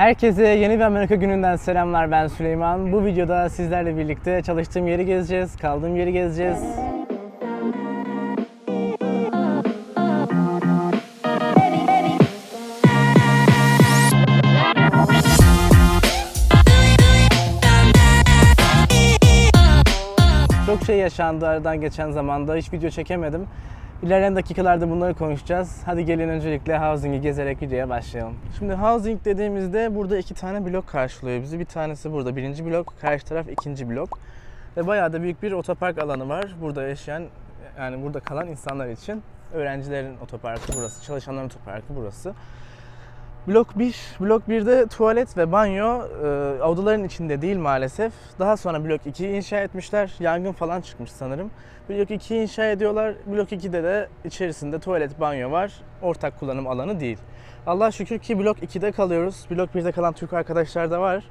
Herkese yeni bir Amerika gününden selamlar ben Süleyman. Bu videoda sizlerle birlikte çalıştığım yeri gezeceğiz, kaldığım yeri gezeceğiz. Çok şey yaşandı aradan geçen zamanda. Hiç video çekemedim. İlerleyen dakikalarda bunları konuşacağız. Hadi gelin öncelikle housing'i gezerek videoya başlayalım. Şimdi housing dediğimizde burada iki tane blok karşılıyor bizi. Bir tanesi burada birinci blok, karşı taraf ikinci blok. Ve bayağı da büyük bir otopark alanı var. Burada yaşayan, yani burada kalan insanlar için. Öğrencilerin otoparkı burası, çalışanların otoparkı burası. Blok 1, blok 1'de tuvalet ve banyo e, odaların içinde değil maalesef. Daha sonra blok 2'yi inşa etmişler. Yangın falan çıkmış sanırım. Blok 2'yi inşa ediyorlar. Blok 2'de de içerisinde tuvalet, banyo var. Ortak kullanım alanı değil. Allah şükür ki blok 2'de kalıyoruz. Blok 1'de kalan Türk arkadaşlar da var.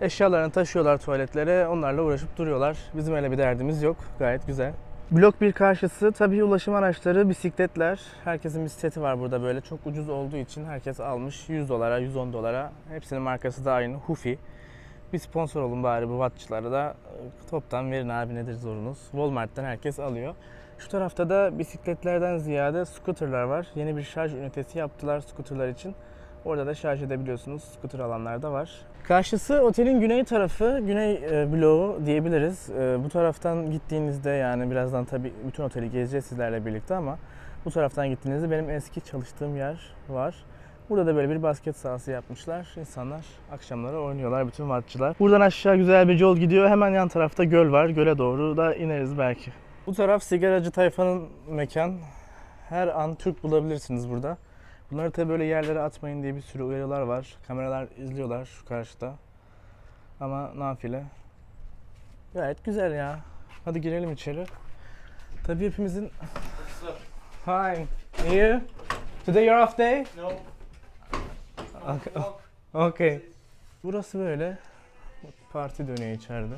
Eşyalarını taşıyorlar tuvaletlere. Onlarla uğraşıp duruyorlar. Bizim öyle bir derdimiz yok. Gayet güzel. Blok 1 karşısı tabii ulaşım araçları, bisikletler. Herkesin bisikleti var burada böyle. Çok ucuz olduğu için herkes almış 100 dolara, 110 dolara. Hepsinin markası da aynı. Hufi. Bir sponsor olun bari bu wattçılara da toptan verin abi nedir zorunuz. Walmart'tan herkes alıyor. Şu tarafta da bisikletlerden ziyade scooterlar var. Yeni bir şarj ünitesi yaptılar scooterlar için. Orada da şarj edebiliyorsunuz. Scooter alanlar da var. Karşısı otelin güney tarafı, güney e, bloğu diyebiliriz. E, bu taraftan gittiğinizde yani birazdan tabii bütün oteli gezeceğiz sizlerle birlikte ama bu taraftan gittiğinizde benim eski çalıştığım yer var. Burada da böyle bir basket sahası yapmışlar. İnsanlar akşamları oynuyorlar bütün wattçılar. Buradan aşağı güzel bir yol gidiyor. Hemen yan tarafta göl var. Göle doğru da ineriz belki. Bu taraf sigaracı tayfanın mekan. Her an Türk bulabilirsiniz burada. Bunları tabii böyle yerlere atmayın diye bir sürü uyarılar var. Kameralar izliyorlar şu karşıda. Ama nafile. Gayet güzel ya. Hadi girelim içeri. Tabii hepimizin... Hi. You? Today your off day? No. Okay. okay. Burası böyle. Parti dönüyor içeride.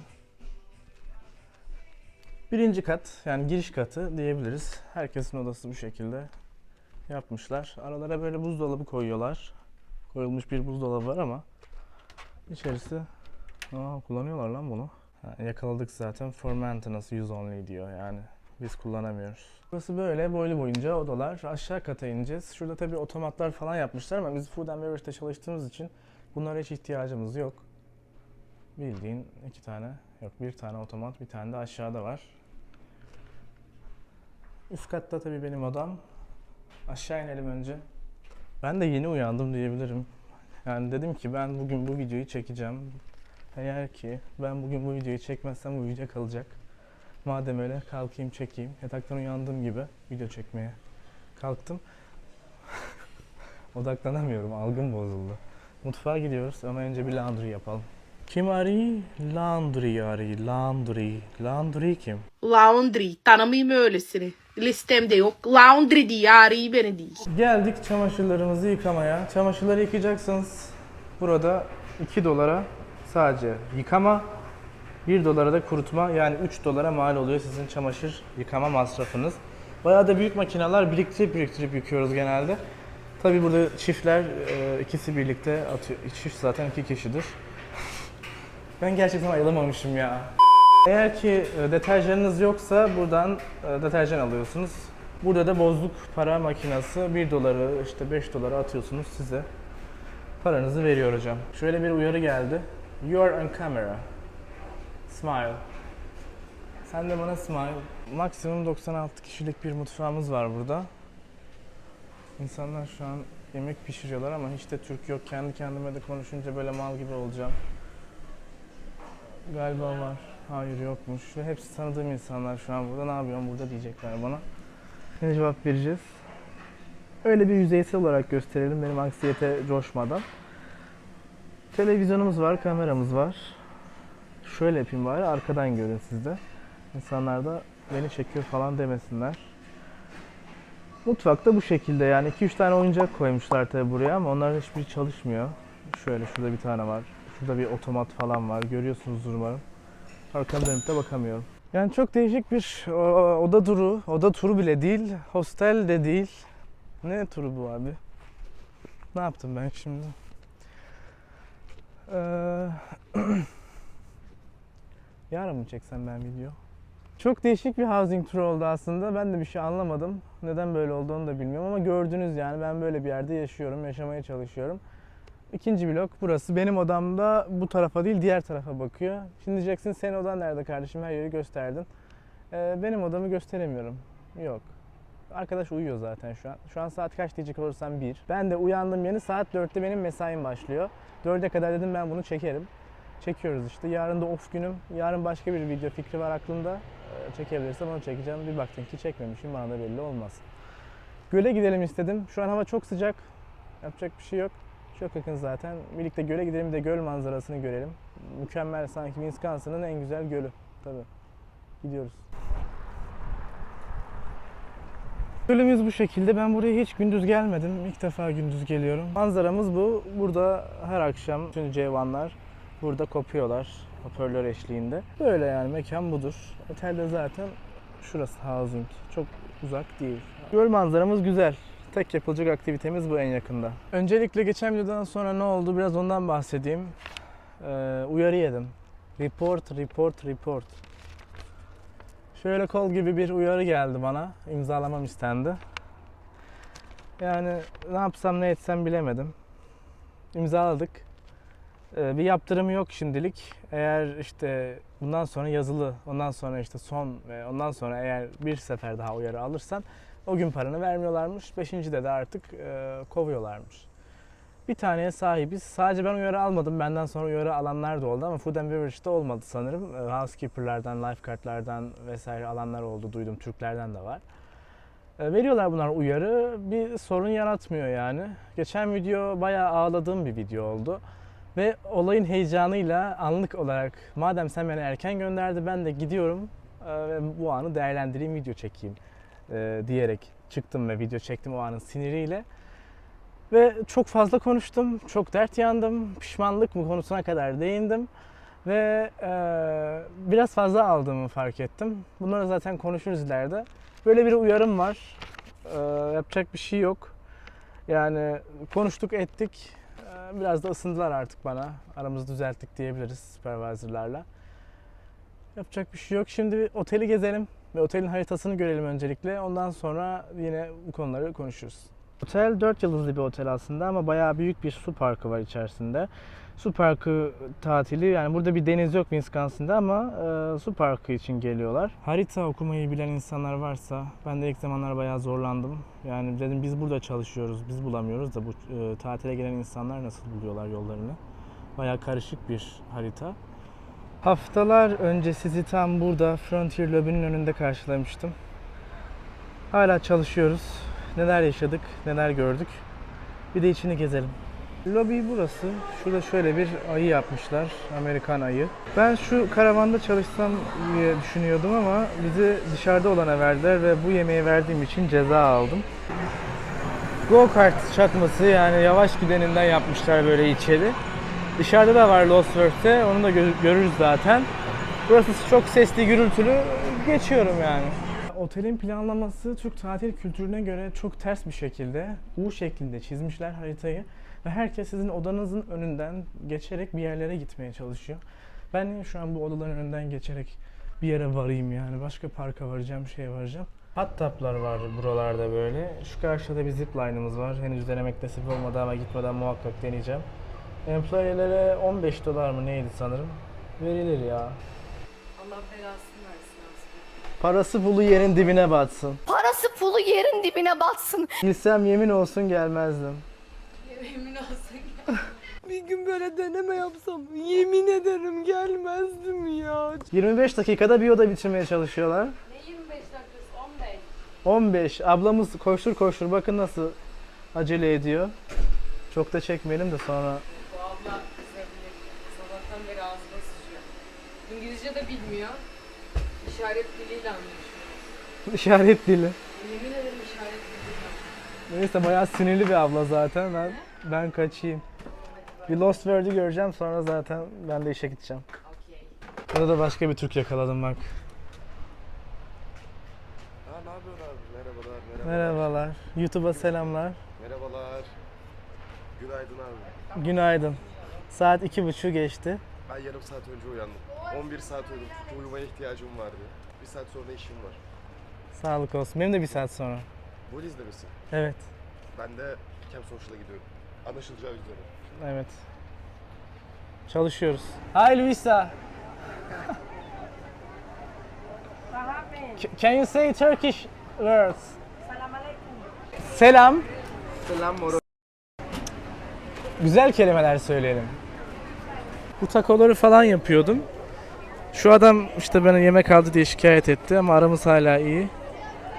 Birinci kat yani giriş katı diyebiliriz. Herkesin odası bu şekilde yapmışlar. Aralara böyle buzdolabı koyuyorlar. Koyulmuş bir buzdolabı var ama içerisi Aa, kullanıyorlar lan bunu. Ha, yakaladık zaten. For maintenance use only diyor yani. Biz kullanamıyoruz. Burası böyle boylu boyunca odalar. Aşağı kata ineceğiz. Şurada tabii otomatlar falan yapmışlar ama biz Food and Beverage'de çalıştığımız için bunlara hiç ihtiyacımız yok. Bildiğin iki tane, yok bir tane otomat, bir tane de aşağıda var. Üst katta tabii benim odam. Aşağı inelim önce. Ben de yeni uyandım diyebilirim. Yani dedim ki ben bugün bu videoyu çekeceğim. Eğer ki ben bugün bu videoyu çekmezsem uyuyacak kalacak. Madem öyle kalkayım çekeyim. Yataktan uyandığım gibi video çekmeye kalktım. Odaklanamıyorum. Algım bozuldu. Mutfağa gidiyoruz ama önce bir laundry yapalım. Kim arıyor? Laundry arıyor. Laundry. Laundry kim? Laundry. Tanımayayım öylesini. Listemde yok. Laundry diye arayı beni değil. Geldik çamaşırlarımızı yıkamaya. Çamaşırları yıkayacaksınız. Burada 2 dolara sadece yıkama, 1 dolara da kurutma yani 3 dolara mal oluyor sizin çamaşır yıkama masrafınız. Bayağı da büyük makineler biriktirip biriktirip yıkıyoruz genelde. Tabi burada çiftler e, ikisi birlikte atıyor. Çift zaten iki kişidir. Ben gerçekten ayılamamışım ya. Eğer ki e, deterjanınız yoksa buradan e, deterjan alıyorsunuz. Burada da bozluk para makinesi 1 doları işte 5 dolara atıyorsunuz size. Paranızı veriyor hocam. Şöyle bir uyarı geldi. You are on camera. Smile. Sen de bana smile. Maksimum 96 kişilik bir mutfağımız var burada. İnsanlar şu an yemek pişiriyorlar ama hiç de Türk yok. Kendi kendime de konuşunca böyle mal gibi olacağım. Galiba var. Hayır yokmuş. Ve hepsi tanıdığım insanlar şu an burada. Ne yapıyorum burada diyecekler bana. Ne cevap vereceğiz? Öyle bir yüzeysel olarak gösterelim benim anksiyete coşmadan. Televizyonumuz var, kameramız var. Şöyle yapayım bari arkadan görün siz de. İnsanlar da beni çekiyor falan demesinler. Mutfakta bu şekilde yani 2-3 tane oyuncak koymuşlar tabi buraya ama onlar hiçbiri çalışmıyor. Şöyle şurada bir tane var. Şurada bir otomat falan var. Görüyorsunuz umarım. Arkamı dönüp bakamıyorum. Yani çok değişik bir oda turu. Oda turu bile değil. Hostel de değil. Ne turu bu abi? Ne yaptım ben şimdi? Ee, yarın mı çeksem ben video? Çok değişik bir housing turu oldu aslında. Ben de bir şey anlamadım. Neden böyle olduğunu da bilmiyorum ama gördünüz yani ben böyle bir yerde yaşıyorum, yaşamaya çalışıyorum. İkinci blok burası. Benim odamda bu tarafa değil diğer tarafa bakıyor. Şimdi diyeceksin senin odan nerede kardeşim? Her yeri gösterdin. Ee, benim odamı gösteremiyorum. Yok. Arkadaş uyuyor zaten şu an. Şu an saat kaç diyecek olursam 1. Ben de uyandım yeni saat 4'te benim mesaim başlıyor. 4'e kadar dedim ben bunu çekerim. Çekiyoruz işte. Yarın da off günüm. Yarın başka bir video fikri var aklımda. Ee, Çekebilirsem onu çekeceğim. Bir baktım ki çekmemişim. Bana da belli olmaz. Göle gidelim istedim. Şu an hava çok sıcak. Yapacak bir şey yok. Çok yakın zaten. Birlikte göle gidelim de göl manzarasını görelim. Mükemmel sanki Wisconsin'ın en güzel gölü. Tabii. Gidiyoruz. Gölümüz bu şekilde. Ben buraya hiç gündüz gelmedim. İlk defa gündüz geliyorum. Manzaramız bu. Burada her akşam bütün ceyvanlar burada kopuyorlar. Hoparlör eşliğinde. Böyle yani mekan budur. Otelde zaten şurası housing. Çok uzak değil. Göl manzaramız güzel. Tek yapılacak aktivitemiz bu en yakında. Öncelikle geçen videodan sonra ne oldu biraz ondan bahsedeyim. Ee, uyarı yedim. Report, report, report. Şöyle kol gibi bir uyarı geldi bana. İmzalamam istendi. Yani ne yapsam ne etsem bilemedim. İmzaladık. Ee, bir yaptırımı yok şimdilik. Eğer işte bundan sonra yazılı, ondan sonra işte son ve ondan sonra eğer bir sefer daha uyarı alırsan o gün paranı vermiyorlarmış. Beşincide de artık e, kovuyorlarmış. Bir taneye sahibiz. Sadece ben uyarı almadım. Benden sonra uyarı alanlar da oldu ama Food and Beverage'de olmadı sanırım. E, Housekeeper'lardan, lifeguardlardan vesaire alanlar oldu. Duydum. Türklerden de var. E, Veriyorlar bunlar uyarı. Bir sorun yaratmıyor yani. Geçen video bayağı ağladığım bir video oldu. Ve olayın heyecanıyla anlık olarak madem sen beni erken gönderdi ben de gidiyorum e, ve bu anı değerlendireyim video çekeyim e, diyerek çıktım ve video çektim o anın siniriyle. Ve çok fazla konuştum, çok dert yandım, pişmanlık mı konusuna kadar değindim. Ve e, biraz fazla aldığımı fark ettim. Bunları zaten konuşuruz ileride. Böyle bir uyarım var. E, yapacak bir şey yok. Yani konuştuk ettik. E, biraz da ısındılar artık bana. Aramızı düzelttik diyebiliriz supervisorlarla. Yapacak bir şey yok. Şimdi bir oteli gezelim ve otelin haritasını görelim öncelikle. Ondan sonra yine bu konuları konuşuruz. Otel 4 yıldızlı bir otel aslında ama bayağı büyük bir su parkı var içerisinde. Su parkı tatili yani burada bir deniz yok Wisconsin'da ama e, su parkı için geliyorlar. Harita okumayı bilen insanlar varsa ben de ilk zamanlar bayağı zorlandım. Yani dedim biz burada çalışıyoruz biz bulamıyoruz da bu e, tatile gelen insanlar nasıl buluyorlar yollarını. Bayağı karışık bir harita. Haftalar önce sizi tam burada Frontier Lobby'nin önünde karşılamıştım. Hala çalışıyoruz. Neler yaşadık, neler gördük. Bir de içini gezelim. Lobi burası. Şurada şöyle bir ayı yapmışlar. Amerikan ayı. Ben şu karavanda çalışsam diye düşünüyordum ama bizi dışarıda olana verdiler ve bu yemeği verdiğim için ceza aldım. Go kart çakması yani yavaş gideninden yapmışlar böyle içeri. Dışarıda da var Lost Works'te. Onu da gö- görürüz zaten. Burası çok sesli, gürültülü. Geçiyorum yani. Otelin planlaması Türk tatil kültürüne göre çok ters bir şekilde U şeklinde çizmişler haritayı ve herkes sizin odanızın önünden geçerek bir yerlere gitmeye çalışıyor. Ben niye şu an bu odaların önünden geçerek bir yere varayım yani başka parka varacağım, şeye varacağım. Hot tub'lar var buralarda böyle. Şu karşıda bir zip line'ımız var. Henüz denemek nasip olmadı ama gitmeden muhakkak deneyeceğim. Employee'lere 15 dolar mı neydi sanırım? Verilir ya. Allah belasını versin aslında. Parası pulu yerin dibine batsın. Parası pulu yerin dibine batsın. Bilsem yemin olsun gelmezdim. Emin olsun. Bir gün böyle deneme yapsam yemin ederim gelmezdim ya. 25 dakikada bir oda bitirmeye çalışıyorlar. Ne 25 dakikası 15. 15. Ablamız koştur koştur bakın nasıl acele ediyor. Çok da çekmeyelim de sonra. Abla kızabilir. Sabahtan beri ağzına sıçıyor. İngilizce de bilmiyor. İşaret diliyle anlaşıyor. İşaret dili. Yemin ederim işaret diliyle. Neyse bayağı sinirli bir abla zaten. Ben ben kaçayım. Bir Lost World'ü göreceğim sonra zaten ben de işe gideceğim. Okey. Burada da başka bir Türk yakaladım bak. Ha ne yapıyorsun abi? Merhabalar, merhabalar. Merhabalar. YouTube'a selamlar. Merhabalar. Günaydın abi. Günaydın. Saat iki buçuk geçti. Ben yarım saat önce uyandım. 11 saat uyudum çünkü uyumaya ihtiyacım vardı. Bir saat sonra işim var. Sağlık olsun. Benim de bir saat sonra. Boliz'de misin? Evet. Ben de Kem Social'a gidiyorum. Anlaşılacağı üzere. Evet. Çalışıyoruz. Hi Luisa. C- Can you say Turkish words? Selam. Selam moro. Güzel kelimeler söyleyelim. Bu takoları falan yapıyordum. Şu adam işte bana yemek aldı diye şikayet etti ama aramız hala iyi.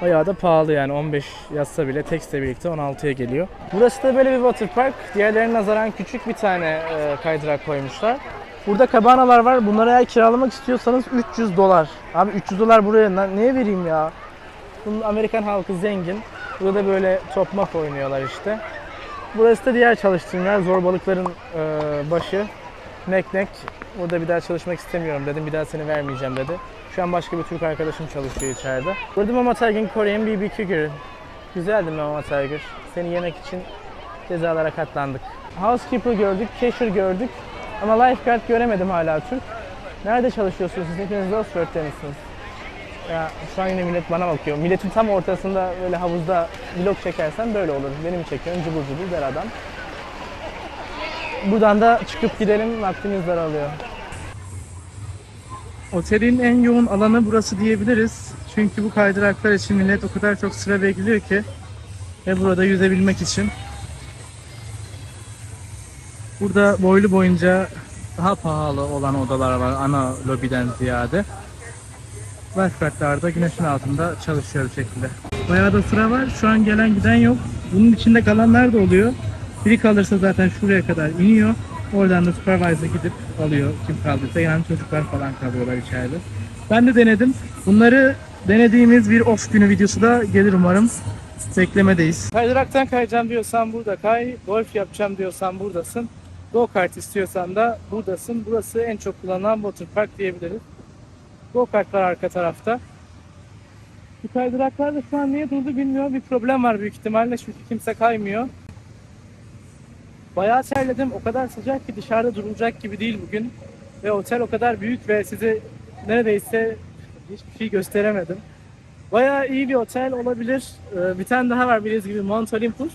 Bayağı da pahalı yani 15 yazsa bile tekstle birlikte 16'ya geliyor. Burası da böyle bir water park. Diğerlerine nazaran küçük bir tane e, kaydırak koymuşlar. Burada kabanalar var. Bunları eğer kiralamak istiyorsanız 300 dolar. Abi 300 dolar buraya na- neye vereyim ya? Bunun Amerikan halkı zengin. Burada böyle top map oynuyorlar işte. Burası da diğer çalıştığım yer. Zorbalıkların e, başı. Nek nek. Burada bir daha çalışmak istemiyorum dedim. Bir daha seni vermeyeceğim dedi. Şu an başka bir Türk arkadaşım çalışıyor içeride. Burada Mama Tiger'ın Korean BBQ Grill. Güzeldi Mama Tiger. Seni yemek için cezalara katlandık. Housekeeper gördük, cashier gördük. Ama lifeguard göremedim hala Türk. Nerede çalışıyorsunuz siz? Hepiniz Roseworth'te misiniz? Ya şu an yine millet bana bakıyor. Milletin tam ortasında böyle havuzda vlog çekersen böyle olur. Benim çekiyorum cıbıl cıbıl der adam. Buradan da çıkıp gidelim vaktimiz daralıyor. Otelin en yoğun alanı burası diyebiliriz. Çünkü bu kaydıraklar için millet o kadar çok sıra bekliyor ki ve burada yüzebilmek için. Burada boylu boyunca daha pahalı olan odalar var ana lobiden ziyade. Lifeguardlar güneşin altında çalışıyor bu şekilde. Bayağı da sıra var. Şu an gelen giden yok. Bunun içinde kalanlar da oluyor. Biri kalırsa zaten şuraya kadar iniyor. Oradan da supervisor gidip alıyor kim kaldıysa. Yani çocuklar falan kalıyorlar içeride. Ben de denedim. Bunları denediğimiz bir off günü videosu da gelir umarım. Beklemedeyiz. Kaydıraktan kayacağım diyorsan burada kay. Golf yapacağım diyorsan buradasın. Go kart istiyorsan da buradasın. Burası en çok kullanılan water park diyebiliriz. Go kart var arka tarafta. Bu kaydıraklar da şu an niye durdu bilmiyorum. Bir problem var büyük ihtimalle çünkü kimse kaymıyor. Bayağı terledim. O kadar sıcak ki dışarıda durulacak gibi değil bugün. Ve otel o kadar büyük ve size neredeyse hiçbir şey gösteremedim. Bayağı iyi bir otel olabilir. Ee, Bir tane daha var bildiğiniz gibi Mount Olympus.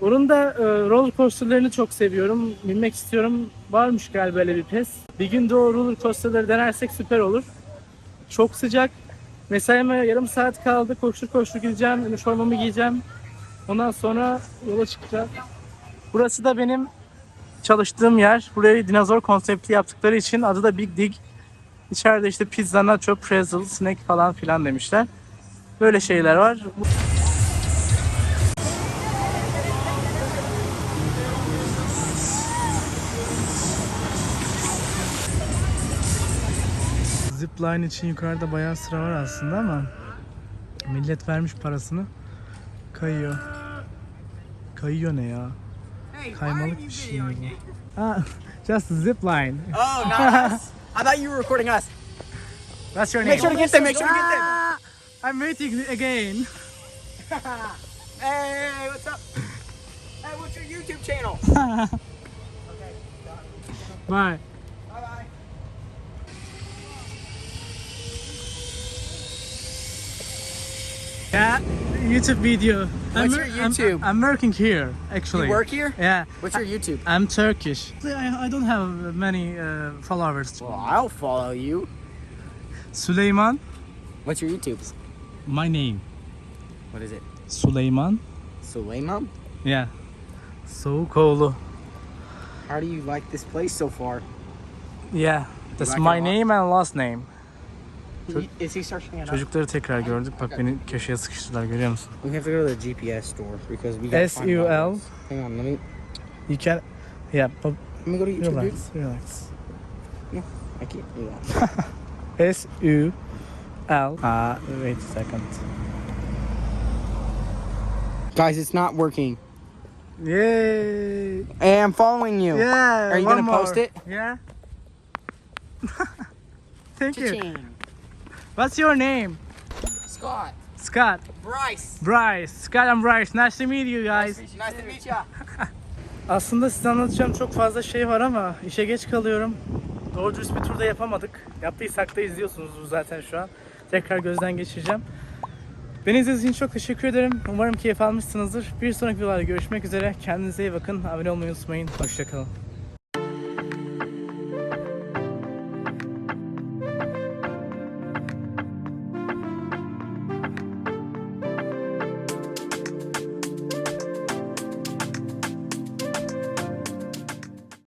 Onun da e, roller coasterlarını çok seviyorum. Binmek istiyorum. Varmış galiba öyle bir pes. Bir gün de o roller coasterları denersek süper olur. Çok sıcak. Mesaime yarım saat kaldı. Koştur koştur gideceğim. Üniformamı giyeceğim. Ondan sonra yola çıkacağız. Burası da benim çalıştığım yer. Burayı dinozor konseptli yaptıkları için adı da Big Dig. İçeride işte pizza, nacho, pretzel, snack falan filan demişler. Böyle şeyler var. Zipline için yukarıda bayağı sıra var aslında ama millet vermiş parasını kayıyor. Kayıyor ne ya? Kaymalık bir şey mi bu? Ah, just zipline. Oh, not us. I thought you were recording us. What's your name? Make sure to get them. Make sure to get them. I'm waiting again. Hey, what's up? Hey, what's your YouTube channel? Bye bye. Yeah, YouTube video. What's I'm, your I'm- YouTube? I'm, working here, actually. You work here? Yeah, What's your YouTube? I'm Turkish. I, I don't have many uh, followers. Well, I'll follow you. Süleyman, What's your YouTube? my name. What is it? Süleyman. Suleiman? Yeah. Soğukoğlu. How do you like this place so far? Yeah. That's like my name and last name. He- Is he searching it up? Çocukları tekrar gördük. Bak beni köşeye sıkıştırdılar görüyor musun? We have to go to the GPS store because we gotta find S-U-L. all. Hang on, let me You can... Yeah, but let me go to YouTube, dude. relax, relax. I can't do that. S-U-L. Uh, wait a second. Guys, it's not working. Yay! Hey, I'm following you. Yeah. Are you one gonna post it? Yeah. Thank you. Cha-ching. What's your name? Scott. Scott. Bryce. Bryce. Scott and Bryce. Nice to meet you guys. Nice to meet you. Aslında size anlatacağım çok fazla şey var ama işe geç kalıyorum. Doğru dürüst bir turda yapamadık. Yaptıysak da izliyorsunuz zaten şu an. Tekrar gözden geçireceğim. Beni izlediğiniz için çok teşekkür ederim. Umarım keyif almışsınızdır. Bir sonraki videolarda görüşmek üzere. Kendinize iyi bakın. Abone olmayı unutmayın. Hoşçakalın.